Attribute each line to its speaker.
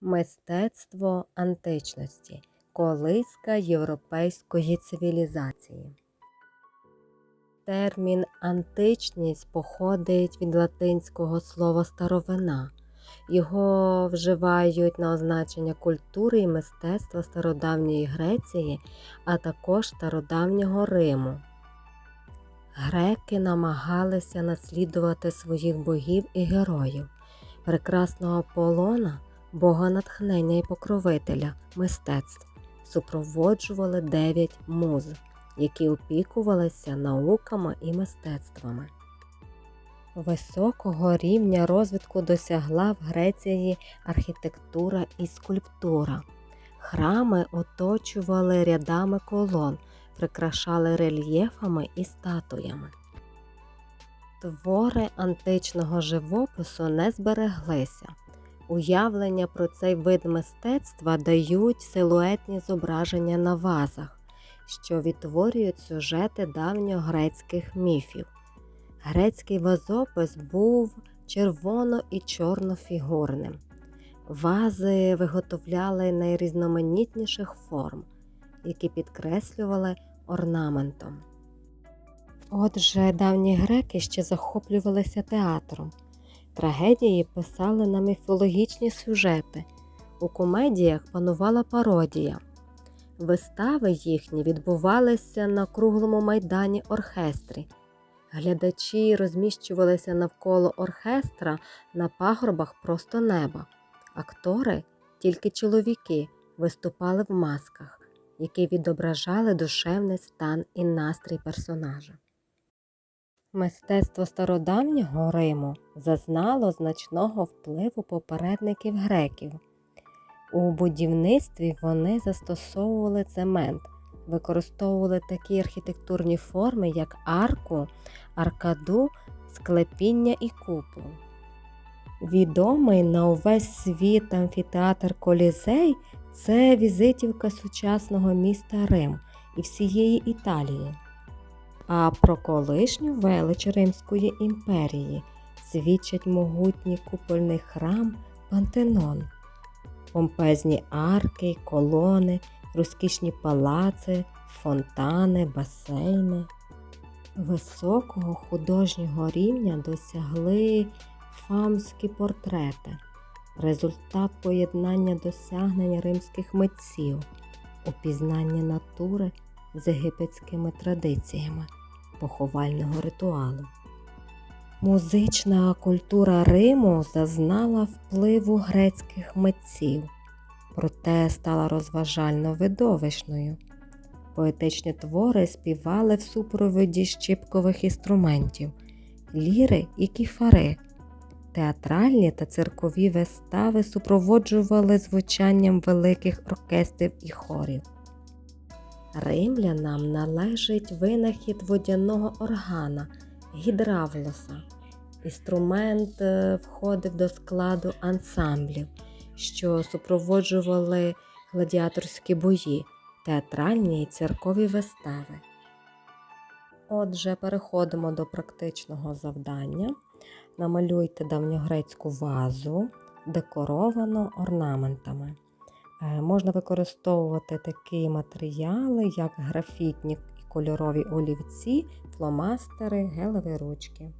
Speaker 1: Мистецтво античності колиска європейської цивілізації. Термін античність походить від латинського слова старовина. Його вживають на означення культури і мистецтва стародавньої Греції, а також стародавнього Риму. Греки намагалися наслідувати своїх богів і героїв, прекрасного Аполлона, бога натхнення і покровителя мистецтв, супроводжували дев'ять муз, які опікувалися науками і мистецтвами. Високого рівня розвитку досягла в Греції архітектура і скульптура. Храми оточували рядами колон, прикрашали рельєфами і статуями. Твори античного живопису не збереглися. Уявлення про цей вид мистецтва дають силуетні зображення на вазах, що відтворюють сюжети давньогрецьких міфів. Грецький вазопис був червоно і чорнофігурним. Вази виготовляли найрізноманітніших форм, які підкреслювали орнаментом. Отже, давні греки ще захоплювалися театром. Трагедії писали на міфологічні сюжети. У комедіях панувала пародія. Вистави їхні відбувалися на круглому майдані оркестрі. Глядачі розміщувалися навколо оркестра на пагорбах просто неба. Актори, тільки чоловіки, виступали в масках, які відображали душевний стан і настрій персонажа. Мистецтво стародавнього Риму зазнало значного впливу попередників греків. У будівництві вони застосовували цемент, використовували такі архітектурні форми, як арку, аркаду, склепіння і купол. Відомий на увесь світ амфітеатр Колізей це візитівка сучасного міста Рим і всієї Італії. А про колишню велич Римської імперії свідчать могутній купольний храм Пантенон, помпезні арки, колони, розкішні палаци, фонтани, басейни. Високого художнього рівня досягли фамські портрети, результат поєднання досягнень римських митців, упізнання натури з єгипетськими традиціями поховального ритуалу. Музична культура Риму зазнала впливу грецьких митців, проте стала розважально видовищною. Поетичні твори співали в супроводі щипкових інструментів, ліри і кіфари. Театральні та циркові вистави супроводжували звучанням великих оркестрів і хорів. Римлянам належить винахід водяного органа гідравлоса. Інструмент е, входив до складу ансамблів, що супроводжували гладіаторські бої, театральні і церкові вистави. Отже, переходимо до практичного завдання. Намалюйте давньогрецьку вазу, декоровану орнаментами. Е, Можна використовувати такі матеріали, як графітні і кольорові олівці, фломастери, гелеві ручки.